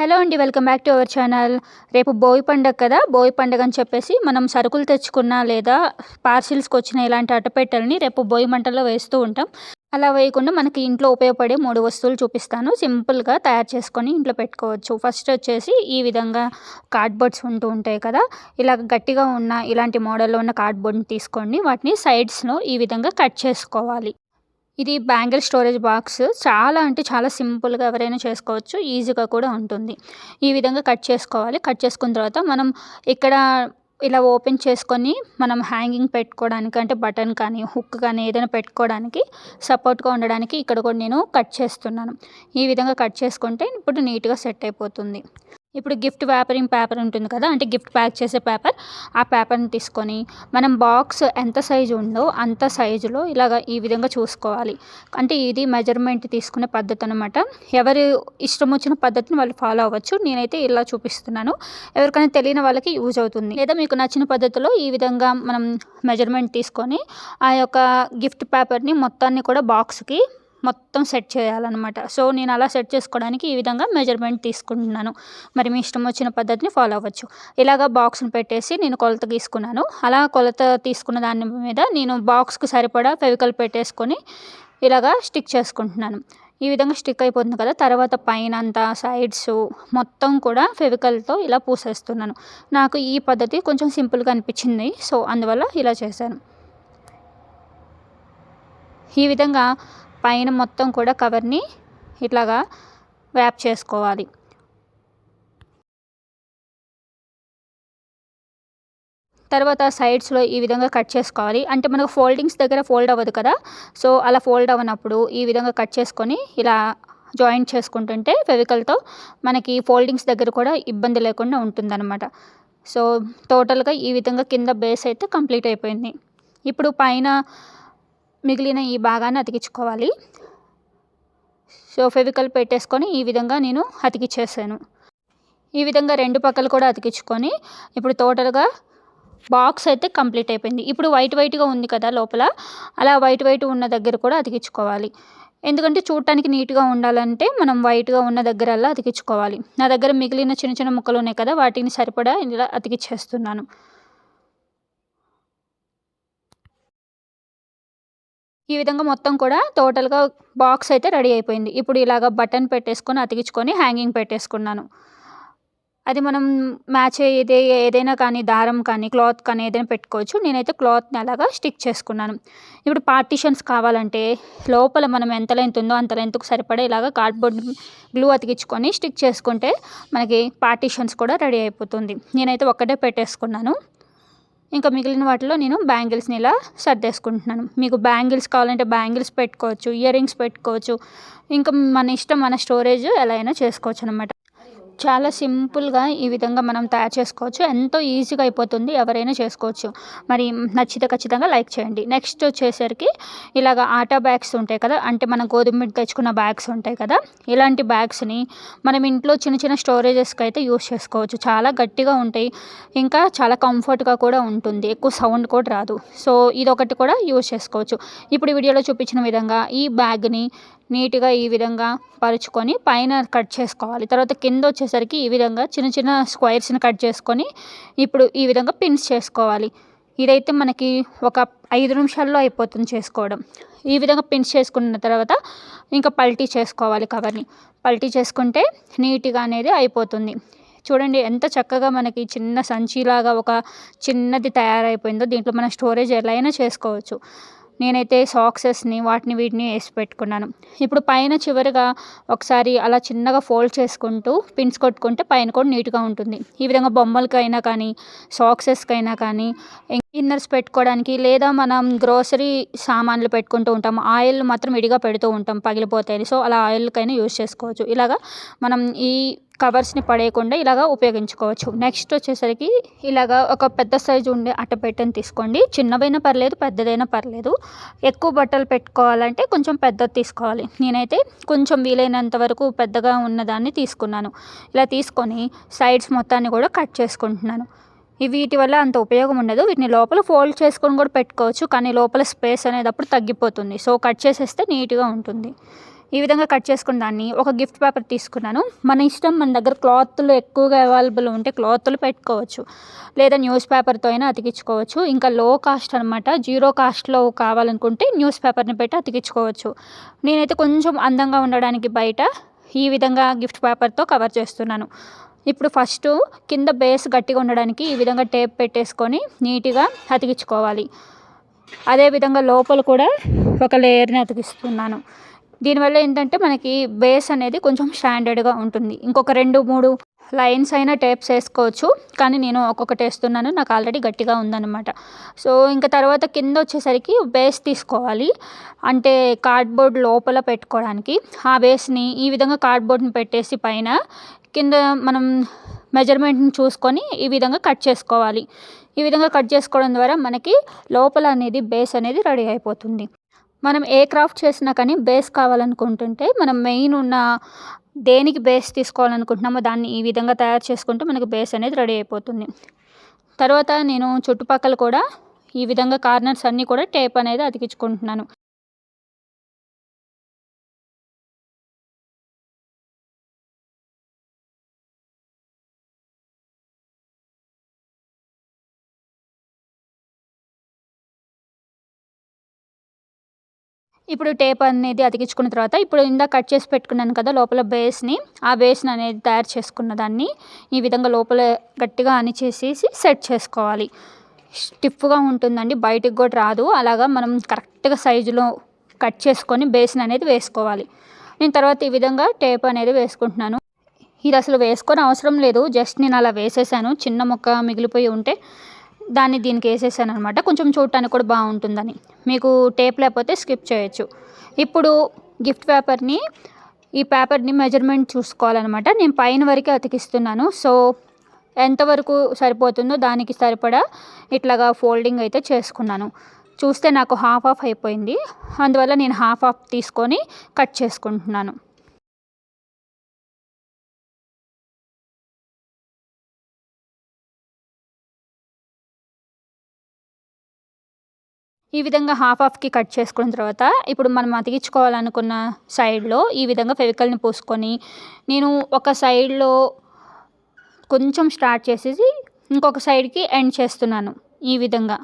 Hello అండి welcome back to our channel. రేపు బోయి పండగ కదా బోయి పండగ అని చెప్పేసి మనం సరుకులు తెచ్చుకున్న లేదా పార్సిల్స్కి వచ్చిన ఇలాంటి అట్టపెట్టెలని రేపు బోయి మంటల్లో వేస్తూ ఉంటాం. అలా వేయకుండా మనకి ఇంట్లో ఉపయోగపడే మూడు వస్తువులు చూపిస్తాను. సింపుల్గా తయారు చేసుకొని ఇంట్లో పెట్టుకోవచ్చు. ఫస్ట్ వచ్చేసి ఈ విధంగా కార్డ్బోర్డ్స్ ఉంటూ ఉంటాయి కదా ఇలా గట్టిగా ఉన్న ఇలాంటి మోడల్లో ఉన్న కార్డ్బోర్డ్ని తీసుకోండి వాటిని సైడ్స్లో ఈ విధంగా కట్ చేసుకోవాలి. ఇది బ్యాంగిల్ స్టోరేజ్ బాక్స్. చాలా అంటే చాలా సింపుల్గా ఎవరైనా చేసుకోవచ్చు. ఈజీగా కూడా ఉంటుంది. ఈ విధంగా కట్ చేసుకోవాలి. కట్ చేసుకున్న తర్వాత మనం ఇక్కడ ఇలా ఓపెన్ చేసుకొని మనం హ్యాంగింగ్ పెట్టుకోవడానికి అంటే బటన్ కానీ హుక్ కానీ ఏదైనా పెట్టుకోవడానికి సపోర్ట్గా ఉండడానికి ఇక్కడ కూడా నేను కట్ చేస్తున్నాను. ఈ విధంగా కట్ చేసుకుంటే ఇప్పుడు నీట్గా సెట్ అయిపోతుంది. ఇప్పుడు గిఫ్ట్ వ్యాపరింగ్ పేపర్ ఉంటుంది కదా అంటే గిఫ్ట్ ప్యాక్ చేసే పేపర్ ఆ పేపర్ని తీసుకొని మనం బాక్స్ ఎంత సైజు ఉందో అంత సైజులో ఇలాగ ఈ విధంగా చూసుకోవాలి. అంటే ఇది మెజర్మెంట్ తీసుకునే పద్ధతి అనమాట ఎవరు ఇష్టం వచ్చిన పద్ధతిని వాళ్ళు ఫాలో అవ్వచ్చు. నేనైతే ఇలా చూపిస్తున్నాను. ఎవరికైనా తెలియని వాళ్ళకి యూజ్ అవుతుంది. లేదా మీకు నచ్చిన పద్ధతిలో ఈ విధంగా మనం మెజర్మెంట్ తీసుకొని ఆ యొక్క గిఫ్ట్ పేపర్ని మొత్తాన్ని కూడా బాక్స్కి మొత్తం సెట్ చేయాలన్నమాట. సో నేను అలా సెట్ చేసుకోవడానికి ఈ విధంగా మెజర్మెంట్ తీసుకుంటున్నాను. మరి మీ ఇష్టం వచ్చిన పద్ధతిని ఫాలో అవ్వచ్చు. ఇలాగ బాక్స్ని పెట్టేసి నేను కొలత తీసుకున్నాను అలా కొలత తీసుకున్న దాని మీద నేను బాక్స్కి సరిపడా ఫెవికల్ పెట్టేసుకొని ఇలాగా స్టిక్ చేసుకుంటున్నాను. ఈ విధంగా స్టిక్ అయిపోతుంది కదా తర్వాత పైన అంతా సైడ్స్ మొత్తం కూడా ఫెవికల్తో ఇలా పూసేస్తున్నాను. నాకు ఈ పద్ధతి కొంచెం సింపుల్గా అనిపించింది. సో అందువల్ల ఇలా చేశాను. ఈ విధంగా పైన మొత్తం కూడా కవర్ని ఇట్లాగా వ్యాప్ చేసుకోవాలి. తర్వాత సైడ్స్లో ఈ విధంగా కట్ చేసుకోవాలి. అంటే మనకు ఫోల్డింగ్స్ దగ్గర ఫోల్డ్ అవ్వదు కదా. సో అలా ఫోల్డ్ అవ్వనప్పుడు ఈ విధంగా కట్ చేసుకొని ఇలా జాయింట్ చేసుకుంటుంటే ఫెవికల్తో మనకి ఫోల్డింగ్స్ దగ్గర కూడా ఇబ్బంది లేకుండా ఉంటుందన్నమాట. సో టోటల్గా ఈ విధంగా కింద బేస్ అయితే కంప్లీట్ అయిపోయింది. ఇప్పుడు పైన మిగిలిన ఈ భాగాన్ని అతికించుకోవాలి. సో ఫెవికల్ పెట్టేసుకొని ఈ విధంగా నేను అతికిచ్చేసాను ఈ విధంగా రెండు పక్కలు కూడా అతికించుకొని ఇప్పుడు టోటల్గా బాక్స్ అయితే కంప్లీట్ అయిపోయింది. ఇప్పుడు వైట్ వైట్గా ఉంది కదా లోపల అలా వైట్ వైట్ ఉన్న దగ్గర కూడా అతికించుకోవాలి. ఎందుకంటే చూడటానికి నీట్గా ఉండాలంటే మనం వైట్గా ఉన్న దగ్గరల్లా అతికించుకోవాలి. నా దగ్గర మిగిలిన చిన్న చిన్న ముక్కలు ఉన్నాయి కదా వాటిని సరిపడా ఇలా అతికిచ్చేస్తున్నాను ఈ విధంగా మొత్తం కూడా టోటల్గా బాక్స్ అయితే రెడీ అయిపోయింది. ఇప్పుడు ఇలాగ బటన్ పెట్టేసుకొని అతికించుకొని హ్యాంగింగ్ పెట్టేసుకున్నాను. అది మనం మ్యాచ్ అయ్యేది ఏదైనా కానీ దారం కానీ క్లాత్ కానీ ఏదైనా పెట్టుకోవచ్చు. నేనైతే క్లాత్ని అలాగా స్టిక్ చేసుకున్నాను. ఇప్పుడు పార్టీషన్స్ కావాలంటే లోపల మనం ఎంత లెంత్ ఉందో అంత లెంత్కు సరిపడే ఇలాగా కార్డ్బోర్డ్ గ్లూ అతికించుకొని స్టిక్ చేసుకుంటే మనకి పార్టీషన్స్ కూడా రెడీ అయిపోతుంది. నేనైతే ఒక్కటే పెట్టేసుకున్నాను. ఇంకా మిగిలిన వాటిలో నేను బ్యాంగిల్స్ని ఇలా సర్దేసుకుంటున్నాను మీకు బ్యాంగిల్స్ కావాలంటే బ్యాంగిల్స్ పెట్టుకోవచ్చు ఇయర్ రింగ్స్ పెట్టుకోవచ్చు ఇంకా మన ఇష్టం మన స్టోరేజ్ ఎలా అయినా చేసుకోవచ్చు అనమాట చాలా సింపుల్గా ఈ విధంగా మనం తయారు చేసుకోవచ్చు. ఎంతో ఈజీగా అయిపోతుంది ఎవరైనా చేసుకోవచ్చు. మరి నచ్చితే ఖచ్చితంగా లైక్ చేయండి. నెక్స్ట్ వచ్చేసరికి ఇలాగ ఆటా బ్యాగ్స్ ఉంటాయి కదా అంటే మనం గోధుమ తెచ్చుకున్న బ్యాగ్స్ ఉంటాయి కదా ఇలాంటి బ్యాగ్స్ని మనం ఇంట్లో చిన్న చిన్న స్టోరేజెస్కి అయితే యూస్ చేసుకోవచ్చు. చాలా గట్టిగా ఉంటాయి. ఇంకా చాలా కంఫర్ట్గా కూడా ఉంటుంది. ఎక్కువ సౌండ్ కూడా రాదు. సో ఇదొకటి కూడా యూస్ చేసుకోవచ్చు. ఇప్పుడు వీడియోలో చూపించిన విధంగా ఈ బ్యాగ్ని నీట్గా ఈ విధంగా పరుచుకొని పైన కట్ చేసుకోవాలి. తర్వాత కింద వచ్చేసరికి ఈ విధంగా చిన్న చిన్న స్క్వైర్స్ని కట్ చేసుకొని ఇప్పుడు ఈ విధంగా పిన్స్ చేసుకోవాలి. ఇదైతే మనకి ఒక ఐదు నిమిషాల్లో అయిపోతుంది చేసుకోవడం. ఈ విధంగా పిన్స్ చేసుకున్న తర్వాత ఇంకా పల్టీ చేసుకోవాలి కవర్ని. పల్టీ చేసుకుంటే నీట్గా అనేది అయిపోతుంది. చూడండి ఎంత చక్కగా మనకి చిన్న సంచిలాగా ఒక చిన్నది తయారైపోయిందో దీంట్లో మన స్టోరేజ్ ఎలా అయినా చేసుకోవచ్చు. నేనైతే సాక్సెస్ని వాటిని వీటిని వేసి పెట్టుకున్నాను. ఇప్పుడు పైన చివరిగా ఒకసారి అలా చిన్నగా ఫోల్డ్ చేసుకుంటూ పిన్స్ కొట్టుకుంటే పైన కూడా నీట్గా ఉంటుంది. ఈ విధంగా బొమ్మలకైనా కానీ సాక్సెస్కైనా కానీ ఇన్నర్స్ పెట్టుకోవడానికి లేదా మనం గ్రోసరీ సామాన్లు పెట్టుకుంటూ ఉంటాం. ఆయిల్ మాత్రం విడిగా పెడుతూ ఉంటాం పగిలిపోతాయని. సో అలా ఆయిల్కైనా యూజ్ చేసుకోవచ్చు. ఇలాగా మనం ఈ కవర్స్ని పడేయకుండా ఇలాగా ఉపయోగించుకోవచ్చు. నెక్స్ట్ వచ్చేసరికి ఇలాగా ఒక పెద్ద సైజు ఉండే అట్టపెట్టెని తీసుకోండి. చిన్నదైనా పర్లేదు పెద్దదైనా పర్లేదు. ఎక్కువ బట్టలు పెట్టుకోవాలంటే కొంచెం పెద్దది తీసుకోవాలి. నేనైతే కొంచెం వీలైనంత వరకు పెద్దగా ఉన్నదాన్ని తీసుకున్నాను. ఇలా తీసుకొని సైడ్స్ మొత్తాన్ని కూడా కట్ చేసుకుంటున్నాను. వీటి వల్ల అంత ఉపయోగం ఉండదు. వీటిని లోపల ఫోల్డ్ చేసుకొని కూడా పెట్టుకోవచ్చు. కానీ లోపల స్పేస్ అనేది అప్పుడు తగ్గిపోతుంది. సో కట్ చేసేస్తే నీట్గా ఉంటుంది. ఈ విధంగా కట్ చేసుకున్న దాన్ని ఒక గిఫ్ట్ పేపర్ తీసుకున్నాను. మన ఇష్టం మన దగ్గర క్లాత్లు ఎక్కువగా అవైలబుల్ ఉంటే క్లాత్లు పెట్టుకోవచ్చు. లేదా న్యూస్ పేపర్తో అయినా అతికించుకోవచ్చు. ఇంకా లో కాస్ట్ అనమాట జీరో కాస్ట్లో కావాలనుకుంటే న్యూస్ పేపర్ని పెట్టి అతికించుకోవచ్చు. నేనైతే కొంచెం అందంగా ఉండడానికి బయట ఈ విధంగా గిఫ్ట్ పేపర్తో కవర్ చేస్తున్నాను. ఇప్పుడు ఫస్ట్ కింద బేస్ గట్టిగా ఉండడానికి ఈ విధంగా టేప్ పెట్టేసుకొని నీట్గా అతికించుకోవాలి. అదేవిధంగా లోపల కూడా ఒక లేయర్ని అతికిస్తున్నాను. దీనివల్ల ఏంటంటే మనకి బేస్ అనేది కొంచెం స్టాండర్డ్గా ఉంటుంది. ఇంకొక రెండు మూడు లైన్స్ అయినా టేప్స్ వేసుకోవచ్చు కానీ నేను ఒక్కొక్కటి వేస్తున్నాను. నాకు ఆల్రెడీ గట్టిగా ఉందన్నమాట. సో ఇంకా తర్వాత కింద వచ్చేసరికి బేస్ తీసుకోవాలి. అంటే కార్డ్బోర్డ్ లోపల పెట్టుకోవడానికి. ఆ బేస్ని ఈ విధంగా కార్డ్బోర్డ్ని పెట్టేసి పైన కింద మనం మెజర్మెంట్ని చూసుకొని ఈ విధంగా కట్ చేసుకోవాలి. ఈ విధంగా కట్ చేసుకోవడం ద్వారా మనకి లోపల అనేది బేస్ అనేది రెడీ అయిపోతుంది. మనం ఏ క్రాఫ్ట్ చేసినా కానీ బేస్ కావాలనుకుంటుంటే మనం మెయిన్ ఉన్న దేనికి బేస్ తీసుకోవాలనుకుంటున్నామో దాన్ని ఈ విధంగా తయారు చేసుకుంటే మనకి బేస్ అనేది రెడీ అయిపోతుంది. తర్వాత నేను చుట్టుపక్కల కూడా ఈ విధంగా కార్నర్స్ అన్నీ కూడా టేప్ అనేది అతికించుకుంటున్నాను. ఇప్పుడు టేప్ అనేది అతికించుకున్న తర్వాత ఇప్పుడు ఇందా కట్ చేసి పెట్టుకున్నాను కదా లోపల బేస్ని ఆ బేస్ని అనేది తయారు చేసుకున్న దాన్ని ఈ విధంగా లోపల గట్టిగా అనిచేసేసి సెట్ చేసుకోవాలి. స్టిఫ్గా ఉంటుందండి బయటికి కూడా రాదు. అలాగా మనం కరెక్ట్గా సైజులో కట్ చేసుకొని బేస్ని అనేది వేసుకోవాలి. నేను తర్వాత ఈ విధంగా టేప్ అనేది వేసుకుంటున్నాను. ఇది అసలు వేసుకొని అవసరం లేదు జస్ట్ నేను అలా వేసేసాను. చిన్న మొక్క మిగిలిపోయి ఉంటే దాన్ని దీనికి వేసేసాను అనమాట కొంచెం చూడటానికి కూడా బాగుంటుందని. మీకు టేప్ లేకపోతే స్కిప్ చేయొచ్చు. ఇప్పుడు గిఫ్ట్ పేపర్ని ఈ పేపర్ని మెజర్మెంట్ చూసుకోవాలన్నమాట. నేను పైన వరకే అతికిస్తున్నాను. సో ఎంతవరకు సరిపోతుందో దానికి సరిపడా ఇట్లాగా ఫోల్డింగ్ అయితే చేసుకున్నాను. చూస్తే నాకు హాఫ్ ఆఫ్ అయిపోయింది. అందువల్ల నేను హాఫ్ ఆఫ్ తీసుకొని కట్ చేసుకుంటున్నాను. ఈ విధంగా హాఫ్ హాఫ్కి కట్ చేసుకున్న తర్వాత ఇప్పుడు మనం అతికించుకోవాలనుకున్న సైడ్లో ఈ విధంగా ఫెవికల్ని పూసుకొని నేను ఒక సైడ్లో కొంచెం స్టార్ట్ చేసేసి ఇంకొక సైడ్కి ఎండ్ చేస్తున్నాను ఈ విధంగా.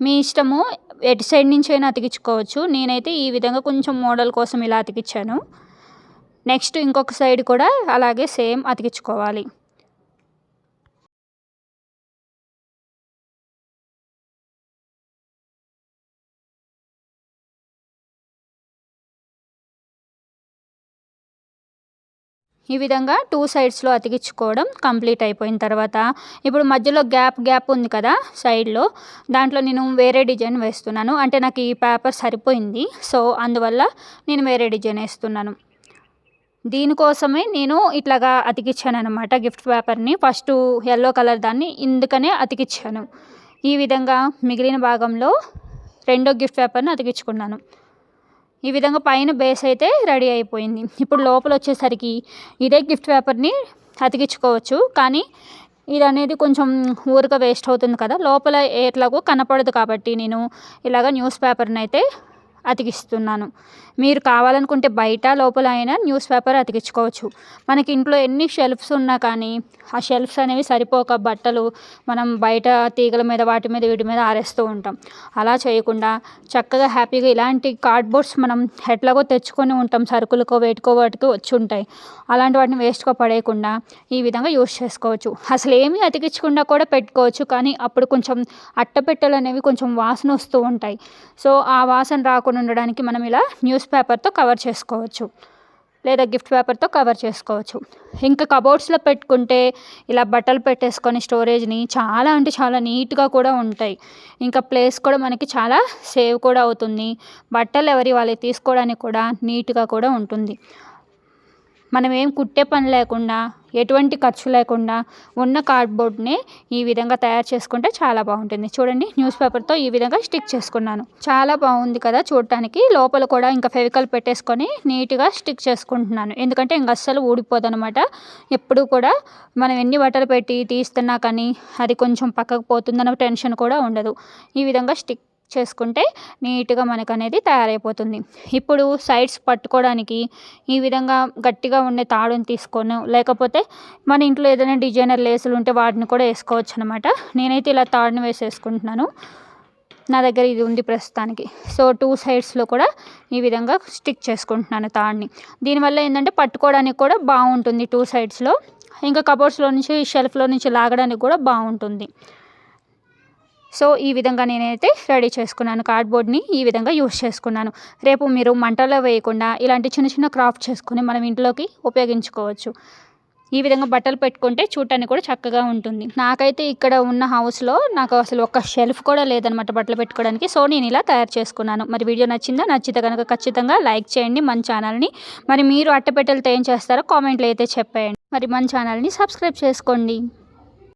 మీ ఇష్టము ఎటు సైడ్ నుంచి అయినా అతికించుకోవచ్చు. నేనైతే ఈ విధంగా కొంచెం మోడల్ కోసం ఇలా అతికించాను. నెక్స్ట్ ఇంకొక సైడ్ కూడా అలాగే సేమ్ అతికించుకోవాలి. ఈ విధంగా టూ సైడ్స్లో అతికించుకోవడం కంప్లీట్ అయిపోయిన తర్వాత ఇప్పుడు మధ్యలో గ్యాప్ గ్యాప్ ఉంది కదా సైడ్లో దాంట్లో నేను వేరే డిజైన్ వేస్తున్నాను. అంటే నాకు ఈ పేపర్ సరిపోయింది. సో అందువల్ల నేను వేరే డిజైన్ వేస్తున్నాను. దీనికోసమే నేను ఇట్లాగా అతికిచ్చాను అనమాట గిఫ్ట్ పేపర్ని. ఫస్ట్ ఎల్లో కలర్ దాన్ని ఇందుకనే అతికిచ్చాను ఈ విధంగా మిగిలిన భాగంలో రెండో గిఫ్ట్ పేపర్ని అతికించుకున్నాను. ఈ విధంగా పైన బేస్ అయితే రెడీ అయిపోయింది. ఇప్పుడు లోపల వచ్చేసరికి ఇదే గిఫ్ట్ పేపర్ని అతికించుకోవచ్చు. కానీ ఇది అనేది కొంచెం ఊరిక వేస్ట్ అవుతుంది కదా. లోపల ఎట్లాగో కనపడదు కాబట్టి నేను ఇలాగ న్యూస్ పేపర్ని అయితే అతికిస్తున్నాను. మీరు కావాలనుకుంటే బయట లోపల అయినా న్యూస్ పేపర్ అతికించుకోవచ్చు. మనకి ఇంట్లో ఎన్ని షెల్ఫ్స్ ఉన్నా కానీ ఆ షెల్ఫ్స్ అనేవి సరిపోక బట్టలు మనం బయట తీగల మీద వాటి మీద వీటి మీద ఆరేస్తూ ఉంటాం. అలా చేయకుండా చక్కగా హ్యాపీగా ఇలాంటి కార్డ్బోర్డ్స్ మనం ఎట్లాగో తెచ్చుకొని ఉంటాం. సరుకులకో వేటుకో వాటికి వచ్చి ఉంటాయి. అలాంటి వాటిని వేస్ట్గా పడేయకుండా ఈ విధంగా యూస్ చేసుకోవచ్చు. అసలు ఏమీ అతికించకుండా కూడా పెట్టుకోవచ్చు. కానీ అప్పుడు కొంచెం అట్టపెట్టెలు అనేవి కొంచెం వాసన వస్తూ ఉంటాయి. సో ఆ వాసన రాకుండా ఉండడానికి మనం ఇలా న్యూస్ పేపర్తో కవర్ చేసుకోవచ్చు. లేదా గిఫ్ట్ పేపర్తో కవర్ చేసుకోవచ్చు. ఇంకా కబోర్డ్స్లో పెట్టుకుంటే ఇలా బట్టలు పెట్టేసుకొని స్టోరేజ్ని చాలా అంటే చాలా నీట్గా కూడా ఉంటాయి. ఇంకా ప్లేస్ కూడా మనకి చాలా సేవ్ కూడా అవుతుంది. బట్టలు ఎవరి వాళ్ళకి తీసుకోవడానికి కూడా నీట్గా కూడా ఉంటుంది. మనం ఏం కుట్టే పని లేకుండా ఎటువంటి ఖర్చు లేకుండా ఉన్న కార్డ్బోర్డ్ని ఈ విధంగా తయారు చేసుకుంటే చాలా బాగుంటుంది. చూడండి న్యూస్ పేపర్తో ఈ విధంగా స్టిక్ చేసుకున్నాను. చాలా బాగుంది కదా చూడటానికి. లోపల కూడా ఇంకా ఫెవికల్ పెట్టేసుకొని నీట్గా స్టిక్ చేసుకుంటున్నాను. ఎందుకంటే ఇంక అస్సలు ఊడిపోదనమాట. ఎప్పుడు కూడా మనం ఎన్ని బట్టలు పెట్టి తీస్తున్నా కానీ అది కొంచెం పక్కకు పోతుందన్న టెన్షన్ కూడా ఉండదు. ఈ విధంగా స్టిక్ చేసుకుంటే నీట్గా మనకు అనేది తయారైపోతుంది. ఇప్పుడు సైడ్స్ పట్టుకోవడానికి ఈ విధంగా గట్టిగా ఉండే తాడుని తీసుకొని లేకపోతే మన ఇంట్లో ఏదైనా డిజైనర్ లేసులు ఉంటే వాటిని కూడా వేసుకోవచ్చు అనమాట నేనైతే ఇలా తాడుని వేసేసుకుంటున్నాను. నా దగ్గర ఇది ఉంది ప్రస్తుతానికి. సో టూ సైడ్స్లో కూడా ఈ విధంగా స్టిక్ చేసుకుంటున్నాను తాడిని. దీనివల్ల ఏంటంటే పట్టుకోవడానికి కూడా బాగుంటుంది టూ సైడ్స్లో. ఇంకా కబోర్డ్స్లో నుంచి షెల్ఫ్లో నుంచి లాగడానికి కూడా బాగుంటుంది. సో ఈ విధంగా నేనైతే రెడీ చేసుకున్నాను కార్డ్బోర్డ్ని ఈ విధంగా యూస్ చేసుకున్నాను. రేపు మీరు మంటలో వేయకుండా ఇలాంటి చిన్న చిన్న క్రాఫ్ట్ చేసుకుని మనం ఇంట్లోకి ఉపయోగించుకోవచ్చు. ఈ విధంగా బట్టలు పెట్టుకుంటే చూడటానికి కూడా చక్కగా ఉంటుంది. నాకైతే ఇక్కడ ఉన్న హౌస్లో నాకు అసలు ఒక షెల్ఫ్ కూడా లేదనమాట బట్టలు పెట్టుకోవడానికి. సో నేను ఇలా తయారు చేసుకున్నాను. మరి వీడియో నచ్చిందా? నచ్చితే కనుక ఖచ్చితంగా లైక్ చేయండి. మన ఛానల్ని మరి మీరు అట్టపెట్టెలతో ఏం చేస్తారో కామెంట్లో అయితే చెప్పేయండి. మరి మన ఛానల్ని సబ్స్క్రైబ్ చేసుకోండి.